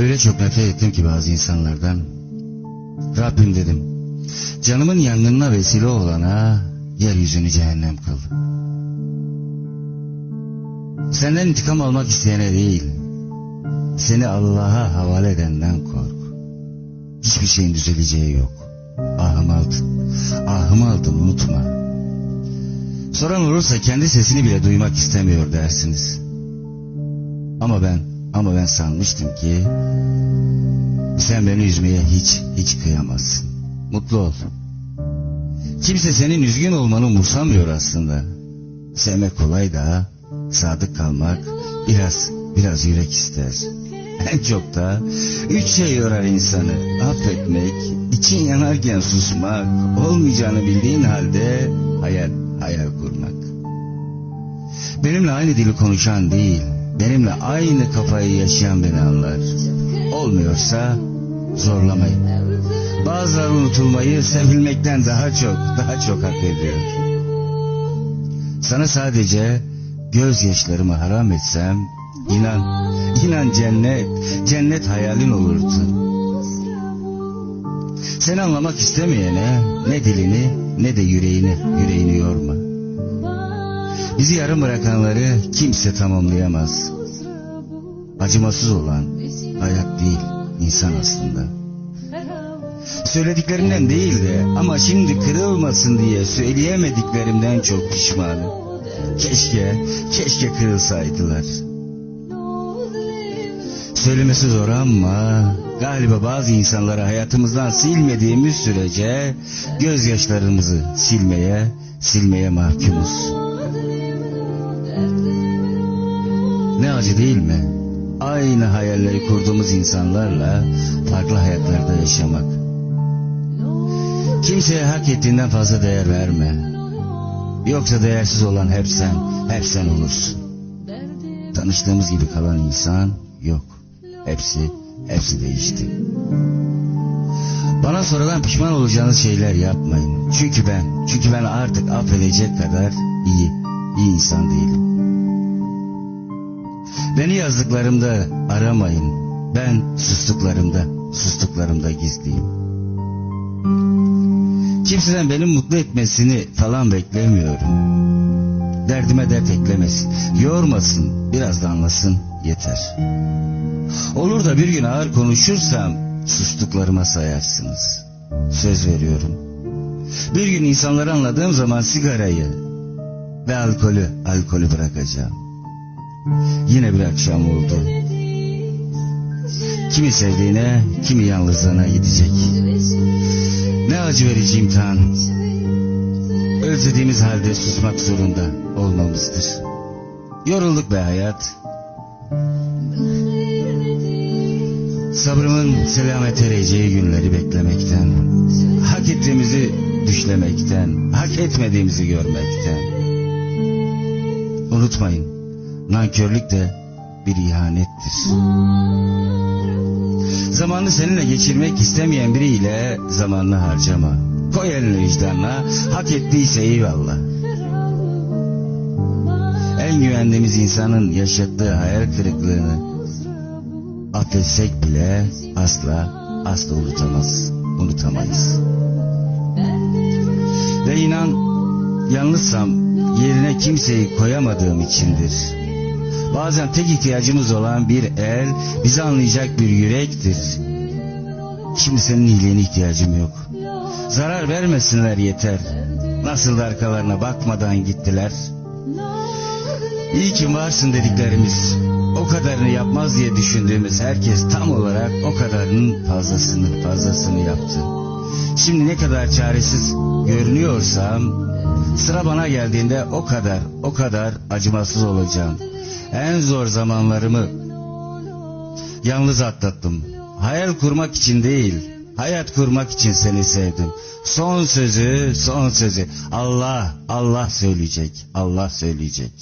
Öyle çok nefret ettim ki bazı insanlardan. Rabbim dedim. Canımın yangınına vesile olana yeryüzünü cehennem kıl. Senden intikam almak isteyene değil, seni Allah'a havale edenden kork. Hiçbir şeyin düzeleceği yok. Ahım aldın, ahım aldın unutma. Soran olursa kendi sesini bile duymak istemiyor dersiniz. Ama ben, ama ben sanmıştım ki sen beni üzmeye hiç, hiç kıyamazsın. Mutlu ol. Kimse senin üzgün olmanı umursamıyor aslında. Sevmek kolay da sadık kalmak biraz, biraz yürek ister. En çok da üç şey yorar insanı. Affetmek, için yanarken susmak, olmayacağını bildiğin halde hayal, hayal kurmak. Benimle aynı dili konuşan değil, benimle aynı kafayı yaşayan beni anlar. Olmuyorsa zorlamayın. Bazıları unutulmayı sevilmekten daha çok, daha çok hak ediyor. Sana sadece gözyaşlarımı haram etsem, inan, inan cennet, cennet hayalin olurdu. Seni anlamak istemeyene ne dilini ne de yüreğini, yüreğini yorma. Bizi yarım bırakanları kimse tamamlayamaz. Acımasız olan hayat değil, insan aslında. Söylediklerimden değil de ama şimdi kırılmasın diye söyleyemediklerimden çok pişmanım. Keşke, keşke kırılsaydılar. Söylemesi zor ama galiba bazı insanları hayatımızdan silmediğimiz sürece gözyaşlarımızı silmeye, silmeye mahkumuz. Ne acı değil mi? Aynı hayalleri kurduğumuz insanlarla farklı hayatlarda yaşamak. Kimseye hak ettiğinden fazla değer verme. Yoksa değersiz olan hep sen, hep sen olursun. Tanıştığımız gibi kalan insan yok. Hepsi, hepsi değişti. Bana sonradan pişman olacağınız şeyler yapmayın. Çünkü ben, çünkü ben artık affedecek kadar iyi, iyi insan değilim. Beni yazdıklarımda aramayın. Ben sustuklarımda, sustuklarımda gizliyim. Kimseden beni mutlu etmesini falan beklemiyorum. Derdime dert eklemesin, yormasın, biraz da anlasın yeter. Olur da bir gün ağır konuşursam sustuklarıma sayarsınız. Söz veriyorum. Bir gün insanları anladığım zaman sigarayı ve alkolü, alkolü bırakacağım. Yine bir akşam oldu. Kimi sevdiğine, kimi yalnızlığına gidecek. Ne acı verici imtihan. Özlediğimiz halde susmak zorunda olmamızdır. Yorulduk be hayat. Sabrımın selamet ereceği günleri beklemekten, hak ettiğimizi düşlemekten, hak etmediğimizi görmekten. Unutmayın, nankörlük de bir ihanettir. Zamanını seninle geçirmek istemeyen biriyle zamanını harcama. Koy elini vicdanına, hak ettiyse eyvallah. En güvendiğimiz insanın yaşattığı hayal kırıklığını affetsek bile asla asla unutamaz, unutamayız. Ve inan yalnızsam yerine kimseyi koyamadığım içindir. Bazen tek ihtiyacımız olan bir el, bizi anlayacak bir yürektir. Şimdi senin iyiliğine ihtiyacım yok. Zarar vermesinler yeter. Nasıl da arkalarına bakmadan gittiler. İyi ki varsın dediklerimiz, o kadarını yapmaz diye düşündüğümüz herkes tam olarak o kadarının fazlasını, fazlasını yaptı. Şimdi ne kadar çaresiz görünüyorsam, sıra bana geldiğinde o kadar, o kadar acımasız olacağım. En zor zamanlarımı yalnız atlattım. Hayal kurmak için değil, hayat kurmak için seni sevdim. Son sözü, son sözü Allah, Allah söyleyecek, Allah söyleyecek.